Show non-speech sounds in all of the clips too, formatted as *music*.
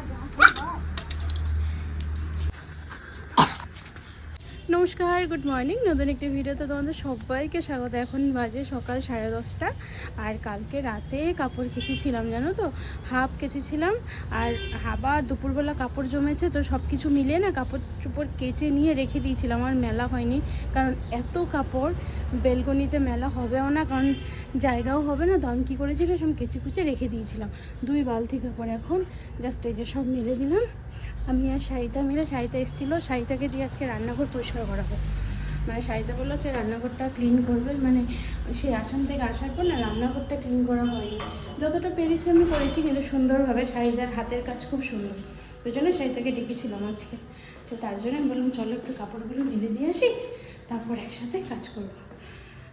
Oh, নমস্কার good morning নতুন একটি ভিডিওতে তোমাদের সবাইকে স্বাগত। এখন বাজে সকাল সাড়ে দশটা আর কালকে রাতে কাপড় কেচেছিলাম, জানো তো? হাফ কেচেছিলাম আর আবার দুপুরবেলা কাপড় জমেছে, তো সব কিছু মিলিয়ে না কাপড় চোপড় কেচে নিয়ে রেখে দিয়েছিলাম। আর মেলা হয়নি, কারণ এত কাপড় বেলকনিতে মেলা হবেও না, কারণ জায়গাও হবে না। আমি কী করেছিলাম সব কেচে কুচে রেখে দিয়েছিলাম। দুই বালতি কাপড় এখন জাস্ট এই যে সব মেলে দিলাম। আমি আর শাড়িটা মিলে শাড়িটা এসেছিল শাড়িটাকে দিয়ে আজকে রান্নাঘর পরিষ্কার করাবো। মানে শাড়িটা বলল যে রান্নাঘরটা ক্লিন করবে। মানে সেই আসাম থেকে আসার পর না, রান্নাঘরটা ক্লিন করা হয়নি। যতটা পেরেছি আমি করেছি, কিন্তু সুন্দরভাবে শাড়িটার হাতের কাজ খুব সুন্দর। ওই জন্য শাড়িটাকে ডেকেছিলাম আজকে। তো তার জন্য আমি বললাম, চলো একটু কাপড়গুলো মেলে দিয়ে আসি, তারপর একসাথে কাজ করব।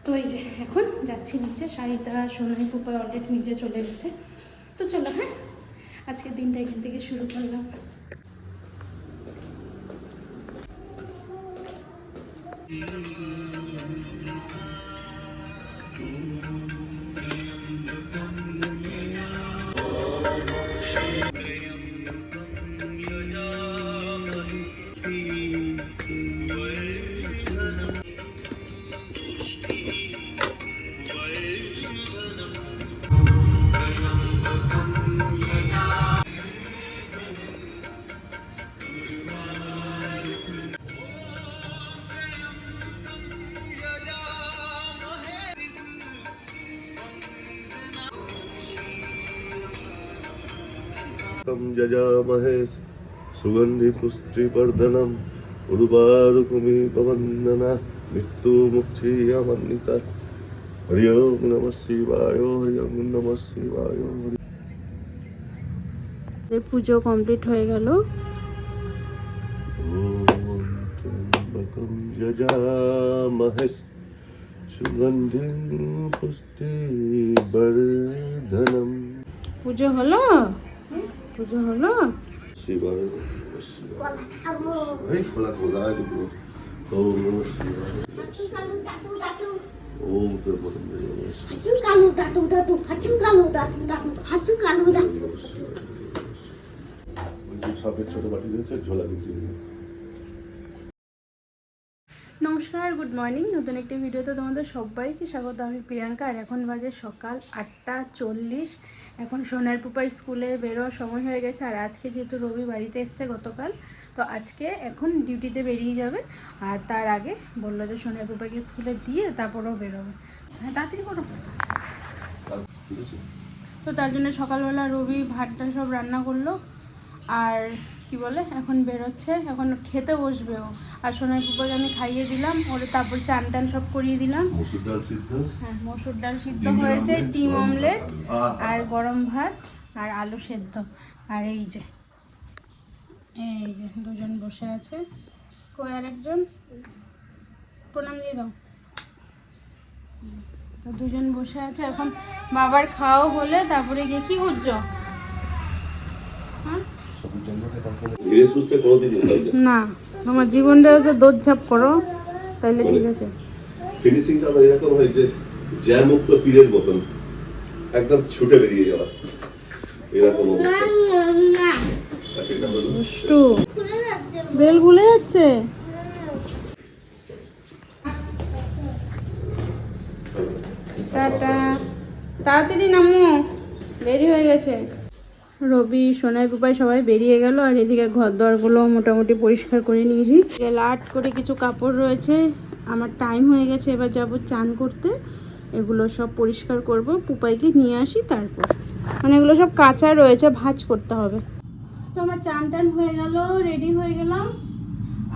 তো এই যে, এখন যাচ্ছি নিচে। শাড়িটা সোনাই পুপায় অলরেডি নিচে চলে গেছে তো চলো হ্যাঁ? আজকের দিনটা এখান থেকে শুরু করলাম। Thank you. यजामहे सुगन्धिपुष्टिवर्धनम् उर्वारुकमिपवन्दना मृत्युमुक्षीयमन्विता हरि ओं नमः शिवाय हरि ओं नमः शिवाय हरि এর পুজো কমপ্লিট হয়ে গেল ॐ त्र्यम्बकं यजामहे सुगन्धिं पुष्टिवर्धनम् পুজো হলো পুজো হলো? শিবায় খোলা খোলা এগুলো ওম নমঃ শিবায়। ওম ত্রিপদম নমঃ শিবায়। ওই যে সাপের ছোট বাটি রয়েছে ঝোলা বিক্রি করে। নমস্কার গুড মর্নিং নতুন একটি ভিডিওতে তোমাদের সবাইকে স্বাগত। আমি প্রিয়াঙ্কা আর এখন বাজে সকাল আটটা চল্লিশ। এখন সোনার পুপার স্কুলে বেরোয়ার সময় হয়ে গেছে আর আজকে যেহেতু রবি বাড়িতে এসছে গতকাল, তো আজকে এখন ডিউটিতে বেরিয়ে যাবে। আর তার আগে বলল যে সোনার পুপাকে স্কুলে দিয়ে তারপরেও বেরোবে। হ্যাঁ তাড়াতাড়ি করো। তো তার জন্য সকালবেলা রবি ভাতটা সব রান্না করল। আর কি বলে? এখন বেরোচ্ছে। এখন খেতে বসবে ও। আর সোনার পুপাকে আমি খাইয়ে দিলাম। ওরে তারপর চান টান সব করিয়ে দিলাম। মসুর ডাল সিদ্ধ? হ্যাঁ মসুর ডাল সিদ্ধ হয়েছে ডিম অমলেট আর গরম ভাত আর আলু সেদ্ধ। আর এই যে এই যে দুজন বসে আছে। কই আর একজন? প্রণাম দিয়ে দাও। তো দুজন বসে আছে। এখন বাবার খাওয়া হলে তারপরে গিয়ে কি করছ? ধীরে সুস্থে কোনোদিন হয় না আমার জীবনটা হচ্ছে দৌড়ঝাপ করো তাইলে ঠিক আছে। ফিনিশিংটা আমার এরকম হয়েছে জ্যামুক্ত তীরের মতন একদম ছুটে বেরিয়ে যাওয়া। এরকম অবস্থা। আচ্ছা বেল ভুলে যাচ্ছে? টাটা। তাড়াতাড়ি নামো। দেরি হয়ে গেছে। রবি সোনাই পুপাই সবাই বেরিয়ে গেল আর এদিকে ঘর দরগুলো মোটামুটি পরিষ্কার করে নিয়েছি। লাট করে কিছু কাপড় রয়েছে। আমার টাইম হয়ে গেছে, এবার যাব চান করতে। এগুলো সব পরিষ্কার করব, পুপাইকে নিয়ে আসি তারপর। মানে এগুলো সব কাঁচা রয়েছে, ভাঁজ করতে হবে। তো আমার চান টান হয়ে গেল রেডি হয়ে গেলাম।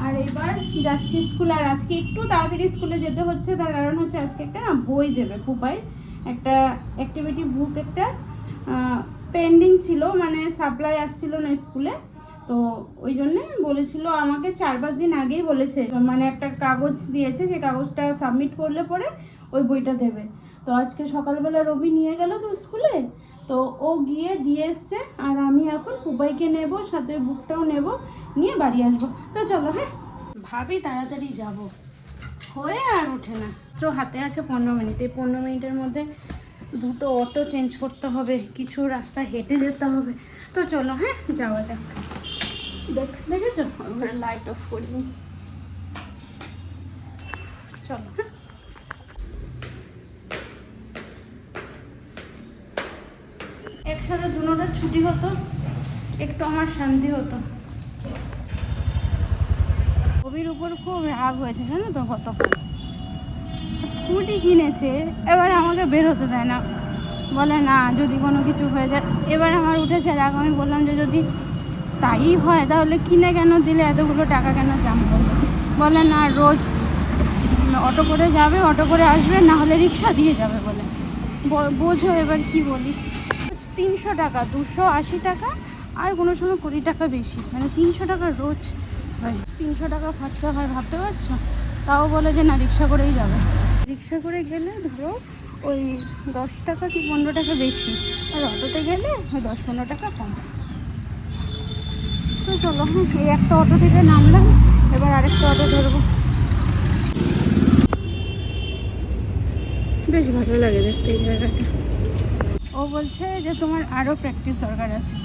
আর এবার যাচ্ছি স্কুলে, আর আজকে একটু তাড়াতাড়ি স্কুলে যেতে হচ্ছে, তার কারণ হচ্ছে আজকে একটা বই দেবে পুপাই একটা অ্যাক্টিভিটি বুক একটা পেন্ডিং ছিল মানে সাপ্লাই আসছিল না স্কুলে তো ওই জন্যে বলেছিল, আমাকে চার পাঁচ দিন আগেই বলেছে। মানে একটা কাগজ দিয়েছে, সেই কাগজটা সাবমিট করলে পরে ওই বইটা দেবে। তো আজকে সকালবেলা রবি নিয়ে গেল তো স্কুলে তো ও গিয়ে দিয়ে এসছে, আর আমি এখন পুবাইকে নেব, সাথে বুকটাও নেব, নিয়ে বাড়ি আসব। তো চলো হ্যাঁ? ভাবি তাড়াতাড়ি যাব। হয়ে আর ওঠে না। তো হাতে আছে পনেরো মিনিট। এই পনেরো মিনিটের মধ্যে দুটো অটো চেঞ্জ করতে হবে, কিছু রাস্তা হেঁটে যেতে হবে। তো চলো হ্যাঁ যাওয়া যাক। দেখ, দেখেছ? ঘরে লাইট করিনি। চলো হ্যাঁ। একসাথে দুটোটা ছুটি হতো, একটু আমার শান্তি হতো। কবির উপর খুব রাগ হয়েছে, জানো তো গতকাল স্কুটি কিনেছে, এবার আমাকে বের হতে দেয় না। বলে, না, যদি কোনো কিছু হয়ে যায়। এবার আমার উঠেছে, রাগ আমি বললাম যে, যদি তাই হয়, তাহলে কিনে কেন দিলে? এতগুলো টাকা কেন জাম করবে? বলে, না, রোজ অটো করে যাবে, অটো করে আসবে, না হলে রিক্সা দিয়ে যাবে, বলে। বোঝো এবার কি বলি। তিনশো টাকা, দুশো আশি টাকা, আর কোনো সময় কুড়ি টাকা বেশি। মানে তিনশো টাকা রোজ। তিনশো টাকা খরচা হয়, ভাবতে পারছ? তাও বলে যে, না, রিক্সা করেই যাবে। রিক্সা করে গেলে ধরো ওই দশ টাকা কি পনেরো টাকা বেশি, আর অটোতে গেলে ওই দশ পনেরো টাকা কম। তো চলো, এই একটা অটো থেকে নামলাম, এবার আরেকটা অটো ধরবো। বেশ ভালো লাগে দেখতে এই জায়গাটা। ও বলছে যে তোমার আরও প্র্যাকটিস দরকার আছে।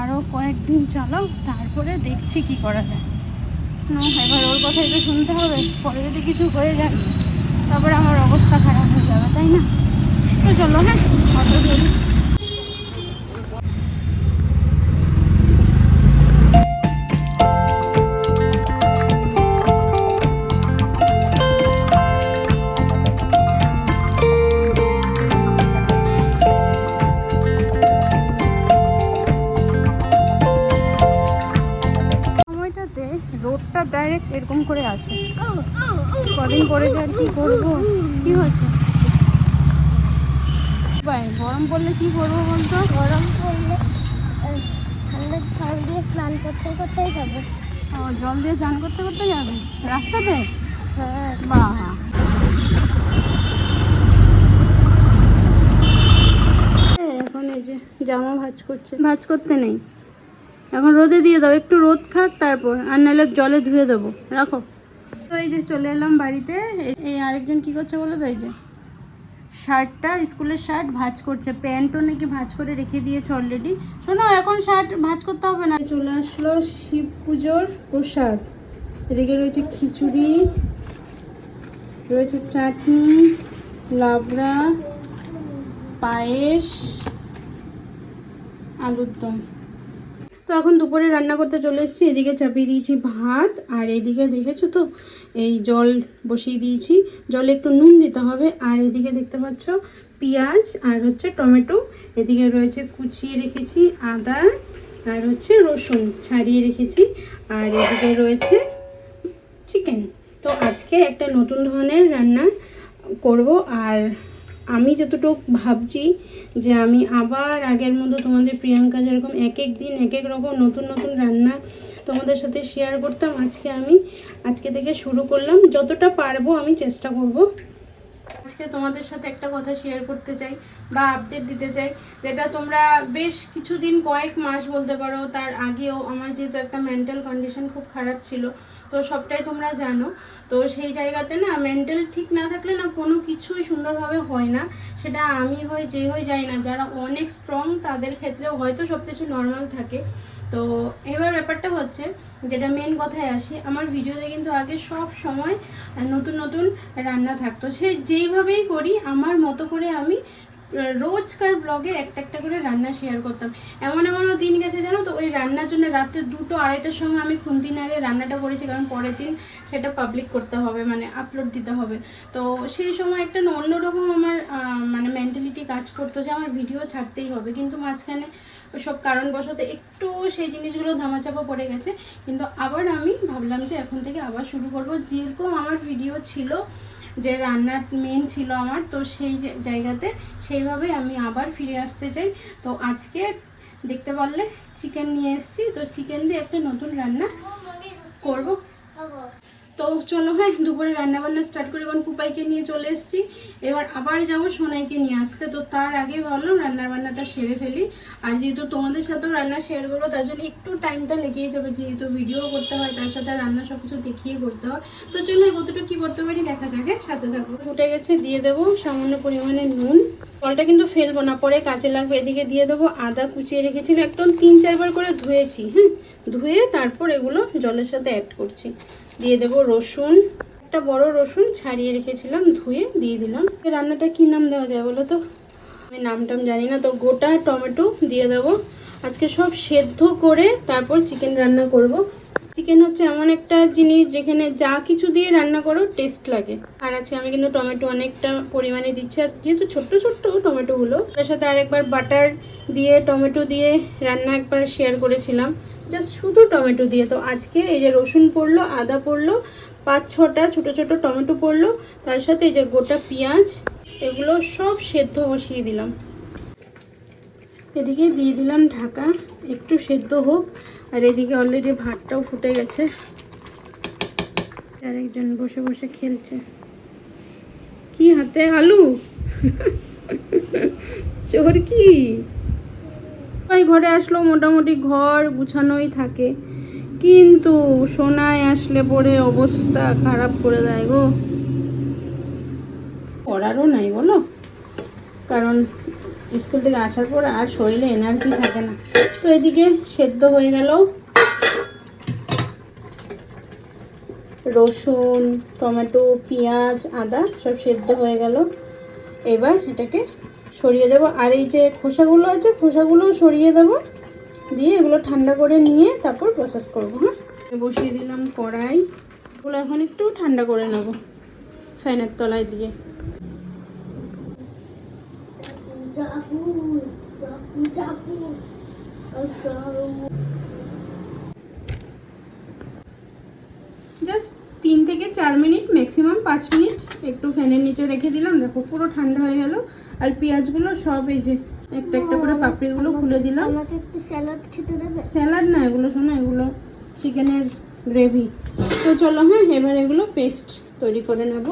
আরও কয়েকদিন চালাও, তারপরে দেখছি কি করা যায়। না, এবার ওর কথাই তো শুনতে হবে, পরে যদি কিছু হয়ে যায়। তারপরে আমার অবস্থা খারাপ হয়ে যাবে, তাই না? তো চলো হ্যাঁ রোডটা ডাইরেক্ট এরকম করে আসে। পরে যে আর কি করব? কি ভাই গরম পড়লে কি করব বলতো? গরম পড়লে আহ, জল দিয়ে স্নান করতে করতেই যাবে। ও, জল দিয়ে চান করতে করতে যাবে? রাস্তাতে? হ্যাঁ। বাহ। এখন এই যে জামা ভাঁজ করছে। ভাঁজ করতে নেই। এখন রোদে দিয়ে দাও একটু রোদ খাক তারপর। আর নাহলে জলে ধুয়ে দেবো। রাখো। তো এই যে চলে এলাম বাড়িতে। এই- আরেকজন কি করছে বলো তো? এই যে শার্টটা, স্কুলের শার্ট ভাঁজ করছে। প্যান্টও নাকি ভাঁজ করে রেখে দিয়েছে অলরেডি শোনো, এখন শার্ট ভাঁজ করতে হবে না। চলে আসলো শিব পুজোর প্রসাদ। এদিকে রয়েছে খিচুড়ি, রয়েছে চাটনি, লাবড়া, পায়েস, আলুর দম। তো এখন দুপুরে রান্না করতে চলে এসেছি, এদিকে চাপিয়ে দিয়েছি ভাত, আর এদিকে দেখেছ তো, এই জল বসিয়ে দিয়েছি। জলে একটু নুন দিতে হবে, আর এদিকে দেখতে পাচ্ছ পেঁয়াজ, আর হচ্ছে টমেটো। এদিকে রয়েছে কুচিয়ে রেখেছি আদা, আর হচ্ছে রসুন ছাড়িয়ে রেখেছি। আর এদিকে রয়েছে চিকেন। তো আজকে একটা নতুন ধরনের রান্না করব, আর আমি যতটুকু ভাবছি যে আমি আবার আগের মতো তোমাদের প্রিয়াঙ্কা যেরকম এক এক দিন এক এক রকম নতুন নতুন রান্না তোমাদের সাথে শেয়ার করতাম, আজকে আমি, আজকে থেকে শুরু করলাম। যতটা পারব আমি চেষ্টা করব। আজকে তোমাদের সাথে একটা কথা শেয়ার করতে চাই বা আপডেট দিতে চাই, যেটা তোমরা বেশ কিছুদিন কয়েক মাস বলতে পারো, তার আগেও আমার যেহেতু একটা মেন্টাল কন্ডিশন খুব খারাপ ছিল তো সবটাই তোমরা জানো। তো সেই জায়গাতে না মেন্টাল ঠিক না থাকলে না কোনো কিছুই সুন্দরভাবে হয় না। সেটা আমি হই যে হই যাই না। যারা অনেক স্ট্রং তাদের ক্ষেত্রেও হয়তো সব কিছু নর্মাল থাকে। তো এবার ব্যাপারটা হচ্ছে, যেটা মেন কথায় আসি, আমার ভিডিওতে কিন্তু আগে সব সময় নতুন নতুন রান্না থাকতো। সে যেইভাবেই করি, আমার মতো করে আমি রোজকার ব্লগে একটা একটা করে রান্না শেয়ার করতাম। এমন এমনও দিন গেছে জানো তো, ওই রান্নার জন্য রাত্রে দুটো আড়াইটার সময় আমি খুন্তি নাড়ে রান্নাটা করেছি, কারণ পরের দিন সেটা পাবলিক করতে হবে মানে আপলোড দিতে হবে। তো সেই সময় একটা অন্যরকম আমার মানে মেন্টালিটি কাজ করতো যে আমার ভিডিও ছাড়তেই হবে। কিন্তু মাঝখানে সব কারণবশত একটু সেই জিনিসগুলো ধামাচাপা পড়ে গেছে। কিন্তু আবার আমি ভাবলাম যে এখন থেকে আবার শুরু করব। যেরকম আমার ভিডিও ছিল যে রান্নার মেন ছিল আমার, তো সেই জায়গাতে সেইভাবে আমি আবার ফিরে আসতে চাই। তো আজকে দেখতে পারলে চিকেন নিয়ে এসেছি। তো চিকেন দিয়ে একটা নতুন রান্না করব। খাব তো চলো হ্যাঁ দুপুরে রান্না বান্না স্টার্ট করে কারণ পুপাইকে নিয়ে চলে এসেছি। এবার আবার যাব সোনাইকে নিয়ে আসতে। তো তার আগে ভাবলাম রান্নার বান্নাটা সেরে ফেলি। আর যেহেতু তোমাদের সাথেও রান্না শেয়ার করব, তার জন্য একটু টাইমটা লেগেই যাবে। যেহেতু ভিডিও করতে হয়, তার সাথে রান্না সব কিছু দেখিয়ে করতে হয়। তো চলো কতটা কী করতে পারি দেখা যাবে সাথে থাকব ফুটে গেছে, দিয়ে দেবো সামান্য পরিমাণে নুন। জলটা কিন্তু ফেলব না, পরে কাজে লাগবে। এদিকে দিয়ে দেবো আদা কুচিয়ে রেখেছিল, একদম তিন চারবার করে ধুয়েছি হ্যাঁ। ধুয়ে তারপর এগুলো জলের সাথে অ্যাড করছি। দিয়ে দেব রসুন। একটা বড় রসুন ছাড়িয়ে রেখেছিলাম, ধুয়ে দিয়ে দিলাম। রান্নাটা কি নাম দেওয়া যায় বলো তো? আমি নাম টাম জানি না, তো গোটা টমেটো দিয়ে দেব। আজকে সব সেদ্ধ করে তারপর চিকেন রান্না করব। চিকেন হচ্ছে এমন একটা জিনিস যেখানে যা কিছু দিয়ে রান্না করো টেস্ট লাগে। আর আজকে আমি কিন্তু টমেটো অনেকটা পরিমাণে দিচ্ছি, আর যেহেতু ছোট্ট ছোট্ট টমেটোগুলো, তার সাথে আরেকবার বাটার দিয়ে, টমেটো দিয়ে রান্না একবার শেয়ার করেছিলাম। জাস্ট শুধু টমেটো দিয়ে। তো আজকে এই যে রসুন পড়ল, আদা পড়ল, পাঁচ ছটা ছোট ছোট টমেটো পড়ল, তার সাথে এই যে গোটা পেঁয়াজ, এগুলো সব সেদ্ধ বসিয়ে দিলাম। এদিকে দিয়ে দিলাম ঢাকা, একটু সেদ্ধ হোক। আর এদিকে অলরেডি ভাতটাও ফুটে গেছে। আর একজন বসে বসে খেলছে। কি হাতে আলু? *laughs* চোর কি? ওই ঘরে আসলো মোটামুটি ঘর গুছানোই থাকে। কিন্তু সোনায় আসলে পরে অবস্থা খারাপ করে দেয় গো। পড়ারও নাই বলো। কারণ স্কুল থেকে আসার পর আর শরীরে এনার্জি থাকে না। তো এদিকে সেদ্ধ হয়ে গেল। রসুন, টমেটো, পেঁয়াজ, আদা সব সেদ্ধ হয়ে গেল। এবার এটাকে সরিয়ে দেবো। আর এই যে খোসাগুলো আছে, খোসাগুলো সরিয়ে দেবো। দিয়ে এগুলো ঠান্ডা করে নিয়ে তারপর প্রসেস করব হ্যাঁ? বসিয়ে দিলাম কড়াই। এগুলো এখন একটু ঠান্ডা করে নেব ফ্যানের তলায় দিয়ে। জাস্ট তিন থেকে চার মিনিট ম্যাক্সিমাম পাঁচ মিনিট একটু ফ্যানের নিচে রেখে দিলাম। দেখো পুরো ঠান্ডা হয়ে গেল। আর পেঁয়াজগুলো সব এই যে একটা একটা করে পাপড়িগুলো খুলে দিলাম। আমাকে একটু স্যালাড খেতে দেবে? স্যালাড না এগুলো শোনো এগুলো চিকেনের গ্রেভি। তো চলো হ্যাঁ এবার এগুলো পেস্ট তৈরি করে নেব।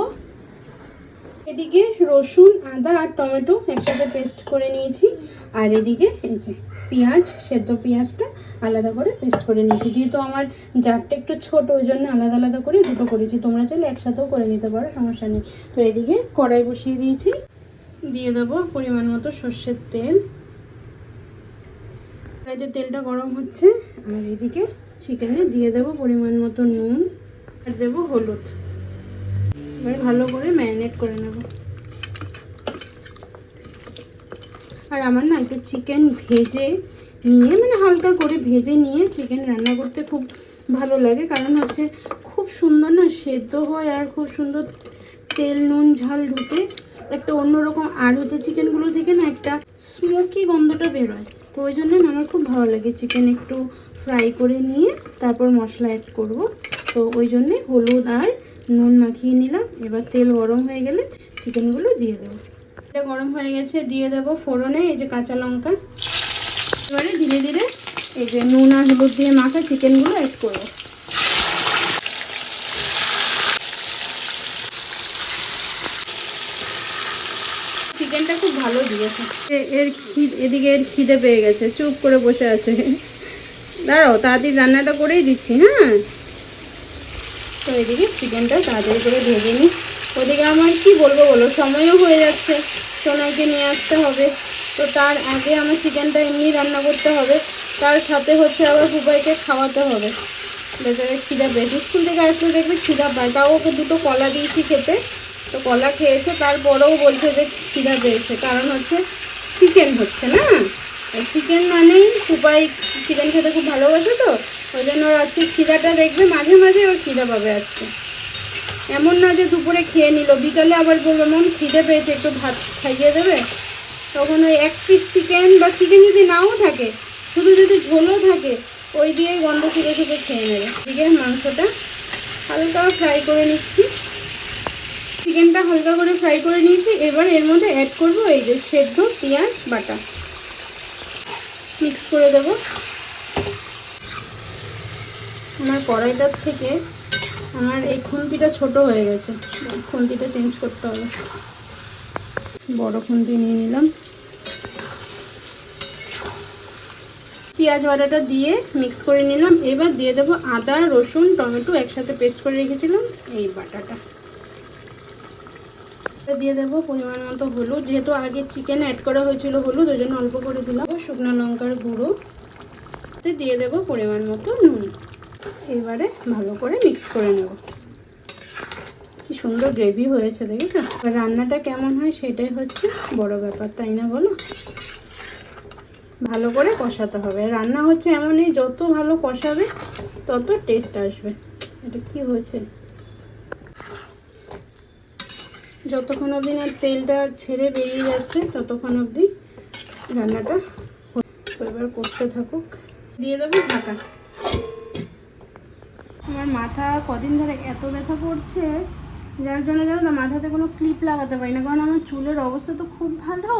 এদিকে রসুন আদা আর টমেটো একসাথে পেস্ট করে নিয়েছি। আর এদিকে এই যে পেঁয়াজ, সেদ্ধ পেঁয়াজটা আলাদা করে পেস্ট করে নিয়েছি। যেহেতু আমার জারটা একটু ছোট, ওই জন্য আলাদা আলাদা করে দুটো করেছি। তোমরা চাইলে একসাথেও করে নিতে পারো, সমস্যা নেই। তো এদিকে কড়াই বসিয়ে দিয়েছি। দিয়ে দেবো পরিমাণ মতো সর্ষের তেল। কড়াইতে তেলটা গরম হচ্ছে। আর এদিকে চিকেনে দিয়ে দেবো পরিমাণ মতো নুন। আর দেবো হলুদ। এবার ভালো করে ম্যারিনেট করে নেব। আর আমার না একটু চিকেন ভেজে নিয়ে মানে হালকা করে ভেজে নিয়ে চিকেন রান্না করতে খুব ভালো লাগে। কারণ হচ্ছে খুব সুন্দর না সেদ্ধ হয় আর খুব সুন্দর তেল, নুন, ঝাল ঢুকে একটা অন্যরকম আর হচ্ছে চিকেনগুলো থেকে না একটা স্মোকি গন্ধটা বেরোয়। তো ওই জন্য আমার খুব ভালো লাগে চিকেন একটু ফ্রাই করে নিয়ে তারপর মশলা অ্যাড করব। তো ওই জন্যে হলুদ আর নুন মাখিয়ে নিলাম। এবার তেল গরম হয়ে গেলে চিকেনগুলো দিয়ে দেবো। গরম হয়ে গেছে, দিয়ে দেবো ফোড়নে, এই যে কাঁচা লঙ্কা। এবারে ধীরে ধীরে এই যে নুন আর হলুদ দিয়ে মাখা চিকেনগুলো অ্যাড করব। চিকেনটা খুব ভালো দিয়েছে। এর খিদ এদিকে এর খিদে পেয়ে গেছে, চুপ করে বসে আছে। দাঁড়াও, তাড়াতাড়ি রান্নাটা করেই দিচ্ছি হ্যাঁ? তো এদিকে চিকেনটা তাড়াতাড়ি করে ভেজে নিই। ওদিকে আমার কি বলব বলো? সময়ও হয়ে যাচ্ছে। সোনাইকে নিয়ে আসতে হবে। তো তার আগে আমার চিকেনটা এমনি রান্না করতে হবে। তার সাথে হচ্ছে আবার ফুবাইকে খাওয়াতে হবে। বেচারে খিদা পেয়েছে স্কুল থেকে আসলে দেখবে খিদা পায়। তাও ওকে দুটো কলা দিয়েছি খেতে। তো কলা খেয়েছে। তারপরেও বলছে যে খিদা পেয়েছে। কারণ হচ্ছে চিকেন হচ্ছে না? চিকেন মানেই ফুপাই চিকেন খেতে খুব ভালোবাসে তো। ওই জন্য ওর আজকে খিদাটা দেখবে। মাঝে মাঝে ওর খিদা পাবে আজকে। এমন না যে দুপুরে খেয়ে নিল। বিকালে আবার বলল মন খিদে পেয়েছে, একটু ভাত খাইয়ে দেবে? তখন ওই এক পিস চিকেন বা চিকেন যদি নাও থাকে, শুধু যদি ঝোলও থাকে, ওই দিয়ে গন্ধ শুকে শুকে খেয়ে নেবে। এদিকে মাংসটা হালকা ফ্রাই করে নিচ্ছি। চিকেনটা হালকা করে ফ্রাই করে নিয়েছি। এবার এর মধ্যে অ্যাড করব এই যে সেদ্ধ পেঁয়াজ বাটা। মিক্স করে দেব। আমার কড়াইটার থেকে আমার এই খুন্তিটা ছোট হয়ে গেছে। খুন্তিটা চেঞ্জ করতে হবে। বড় খুন্তি নিয়ে নিলাম। পেঁয়াজ বাটাটা দিয়ে মিক্স করে নিলাম। এবার দিয়ে দেবো আদা, রসুন, টমেটো একসাথে পেস্ট করে রেখেছিলাম। এই বাটাটা। দিয়ে দেবো পরিমাণ মতো হলুদ। যেহেতু আগে চিকেন অ্যাড করা হয়েছিল হলুদ, ওই জন্য অল্প করে দিলাম। শুকনো লঙ্কার গুঁড়ো দিয়ে দেবো পরিমাণ মতো নুন। এবারে ভালো করে মিক্স করে নেব। কি সুন্দর গ্রেভি হয়েছে, দেখেছ? রান্নাটা কেমন হয় সেটাই হচ্ছে বড় ব্যাপার, তাই না বলো? ভালো করে কষাতে হবে। রান্না হচ্ছে এমনই, যত ভালো কষাবে, তত টেস্ট আসবে। এটা কি হয়েছে? যতক্ষণ অবধি না তেলটা ছেড়ে বেরিয়ে যাচ্ছে, ততক্ষণ অবধি রান্নাটা এবার করতে থাকুক। দিয়ে দেবো ঢাকা। আমার মাথা কদিন ধরে এত ব্যথা করছে, যার জন্য জানো না মাথাতে কোনো ক্লিপ লাগাতে পারি না। কারণ আমার চুলের অবস্থা তো খুব ভালো।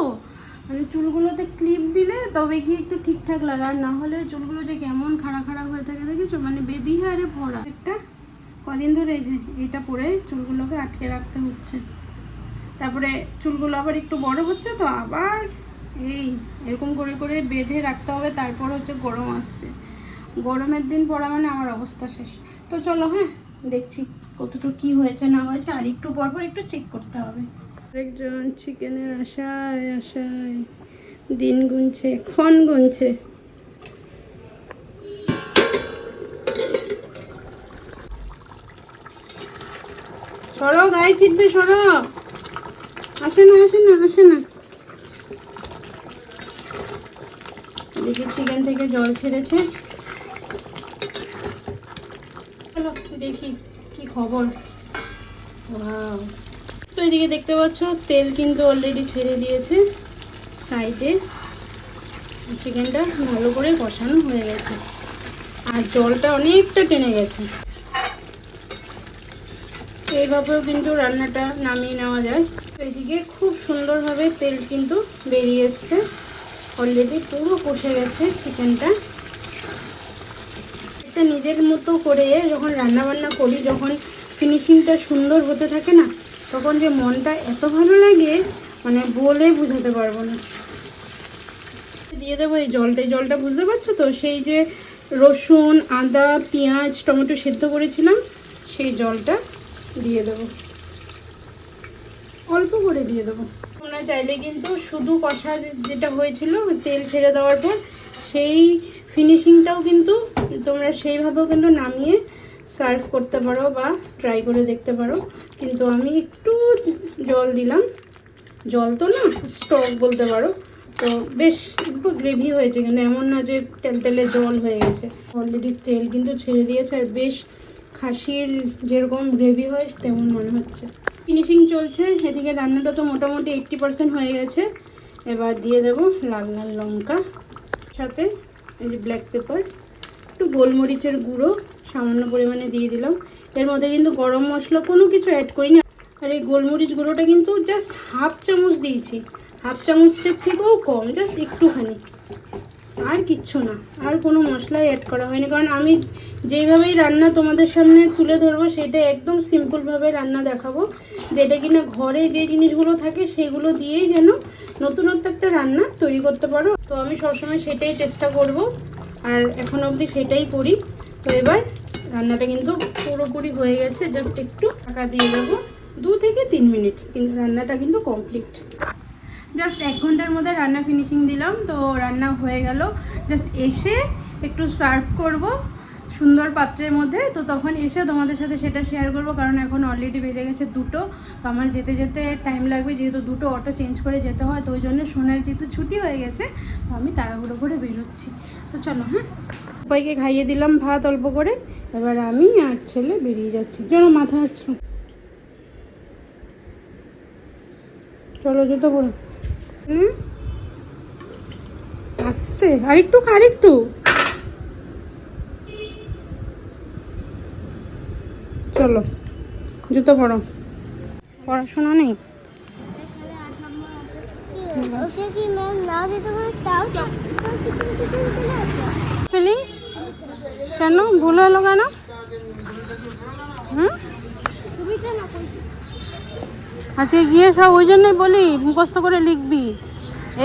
মানে চুলগুলোতে ক্লিপ দিলে তবে কি একটু ঠিকঠাক লাগে। আর না হলে চুলগুলো যে কেমন খাড়া খাড়া হয়ে থাকে, দেখেছ? মানে বেবি হেয়ারে ভরা। একটা কদিন ধরে যে এটা পরে চুলগুলোকে আটকে রাখতে হচ্ছে। তারপরে চুলগুলো আবার একটু বড় হচ্ছে তো আবার এই এরকম করে করে বেঁধে রাখতে হবে, তারপর হচ্ছে গরম আসছে। গরমের দিন পড়া মানে আমার অবস্থা শেষ। তো চলো হ্যাঁ দেখছি কতটুকু কি হয়েছে না হয়েছে আর একটু পর পর একটু চেক করতে হবে। একজন চিকেনের আশায় আশায় দিন গুনছে ক্ষণ গুনছে। সরো গায়ে ছিটবে সরো। আসে না আসে না আসে না। দেখি চিকেন থেকে জল ছেড়েছে চলো দেখি কি খবর. তো এদিকে দেখতে পাচ্ছ, তেল কিন্তু অলরেডি ছেড়ে দিয়েছে সাইডে। চিকেনটা ভালো করে কষানো হয়ে গেছে। আর জলটা অনেকটা টেনে গেছে। এইভাবেও কিন্তু রান্নাটা নামিয়ে নেওয়া যায়। এদিকে খুব সুন্দরভাবে তেল কিন্তু বেরিয়ে এসছে। অলরেডি পুরো কষে গেছে চিকেনটা। এটা নিজের মতো করে যখন রান্নাবান্না করি, যখন ফিনিশিংটা সুন্দর হতে থাকে না, তখন যে মনটা এত ভালো লাগে মানে বলে বোঝাতে পারব না। দিয়ে দেবো এই জলটা। জলটা বুঝতে পারছ তো? সেই যে রসুন, আদা, পেঁয়াজ, টমেটো সেদ্ধ করেছিলাম, সেই জলটা দিয়ে দেবো। অল্প করে দিয়ে দেবো। তোমরা চাইলে কিন্তু শুধু কষা যেটা হয়েছিল, তেল ছেড়ে দেওয়ার পর, সেই ফিনিশিংটাও কিন্তু তোমরা সেইভাবেও কিন্তু নামিয়ে সার্ভ করতে পারো বা ট্রাই করে দেখতে পারো। কিন্তু আমি একটু জল দিলাম। জল তো না, স্টক বলতে পারো। তো বেশ একটু গ্রেভি হয়েছে কিন্তু, এমন না যে তেল, তেলে জল হয়ে গেছে। অলরেডি তেল কিন্তু ছেড়ে দিয়েছে আর বেশ খাসির যেরকম গ্রেভি হয়, তেমন মনে হচ্ছে। ফিনিশিং চলছে, এদিকে রান্নাটা তো মোটামুটি এইট্টি পার্সেন্ট হয়ে গেছে। এবার দিয়ে দেবো লাল লাল লঙ্কা। সাথে এই যে ব্ল্যাক পেপার একটু গোলমরিচের গুঁড়ো সামান্য পরিমাণে দিয়ে দিলাম। এর মধ্যে কিন্তু গরম মশলা কোনো কিছু অ্যাড করিনি। আর এই গোলমরিচ গুঁড়োটা কিন্তু জাস্ট হাফ চামচ দিয়েছি। হাফ চামচের থেকেও কম জাস্ট একটুখানি। আর কিচ্ছু না। আর কোনো মশলাই অ্যাড করা হয়নি। কারণ আমি যেইভাবেই রান্না তোমাদের সামনে তুলে ধরবো, সেটা একদম সিম্পলভাবে রান্না দেখাবো। যেটা কিনা ঘরে যে জিনিসগুলো থাকে, সেগুলো দিয়েই যেন নতুনত্ব একটা রান্না তৈরি করতে পারো। তো আমি সবসময় সেটাই চেষ্টা করব। আর এখন অবধি সেটাই করি। তো এবার রান্নাটা কিন্তু পুরোপুরি হয়ে গেছে। জাস্ট একটু ঢাকা দিয়ে দেবো। দু থেকে তিন মিনিট কিন্তু রান্নাটা কিন্তু কমপ্লিট জাস্ট এক ঘণ্টার মধ্যে রান্না ফিনিশিং দিলাম, তো রান্না হয়ে গেল। জাস্ট এসে একটু সার্ভ করব সুন্দর পাত্রের মধ্যে। তো তখন এসে তোমাদের সাথে সেটা শেয়ার করব, কারণ এখন অলরেডি বেজে গেছে দুটো। তো আমার যেতে যেতে টাইম লাগবে, যেহেতু দুটো অটো চেঞ্জ করে যেতে হয়, তো ওই জন্য সোনার যেহেতু ছুটি হয়ে গেছে, তো আমি তাড়াহুড়ো করে বেরোচ্ছি। তো চলো হ্যাঁ সবাইকে খাইয়ে দিলাম ভাত অল্প করে। এবার আমি আর ছেলে বেরিয়ে যাচ্ছি। চলো, মাথা আসছিল চলো, জুতো পড়ো হুম? আসতে আরেকটু আরেকটু। চলো জুতো পড়ো পড়াশোনা নেই? কেন? ভুল হলো কেন? হুম? করছ? আজকে গিয়ে সব ওই জন্যই বলি, মুখস্থ করে লিখবি।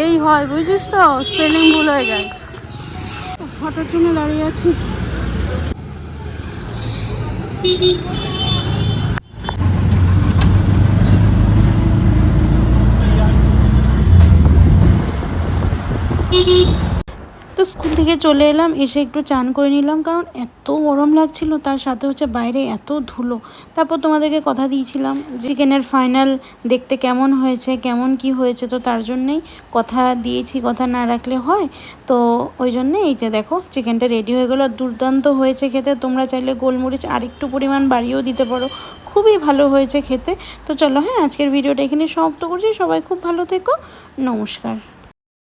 এই হয় বুঝছিস তো? স্পেলিং ভুল হয়ে যায়। ফটোর জন্য দাঁড়িয়ে আছি। তো স্কুল থেকে চলে এলাম, এসে একটু চান করে নিলাম, কারণ এত গরম লাগছিল, তার সাথে হচ্ছে বাইরে এত ধুলো। তারপর তোমাদেরকে কথা দিয়েছিলাম, চিকেনের ফাইনাল দেখতে কেমন হয়েছে, কেমন কি হয়েছে, তো তার জন্যেই কথা দিয়েছি, কথা না রাখলে হয়। তো ওই জন্যে এই যে দেখো, চিকেনটা রেডি হয়ে গেলো, দুর্দান্ত হয়েছে খেতে। তোমরা চাইলে গোলমরিচ আরেকটু পরিমাণ বাড়িয়েও দিতে পারো, খুবই ভালো হয়েছে খেতে। তো চলো হ্যাঁ আজকের ভিডিওটা এখানে সমাপ্ত করছি। সবাই খুব ভালো থেকো, নমস্কার।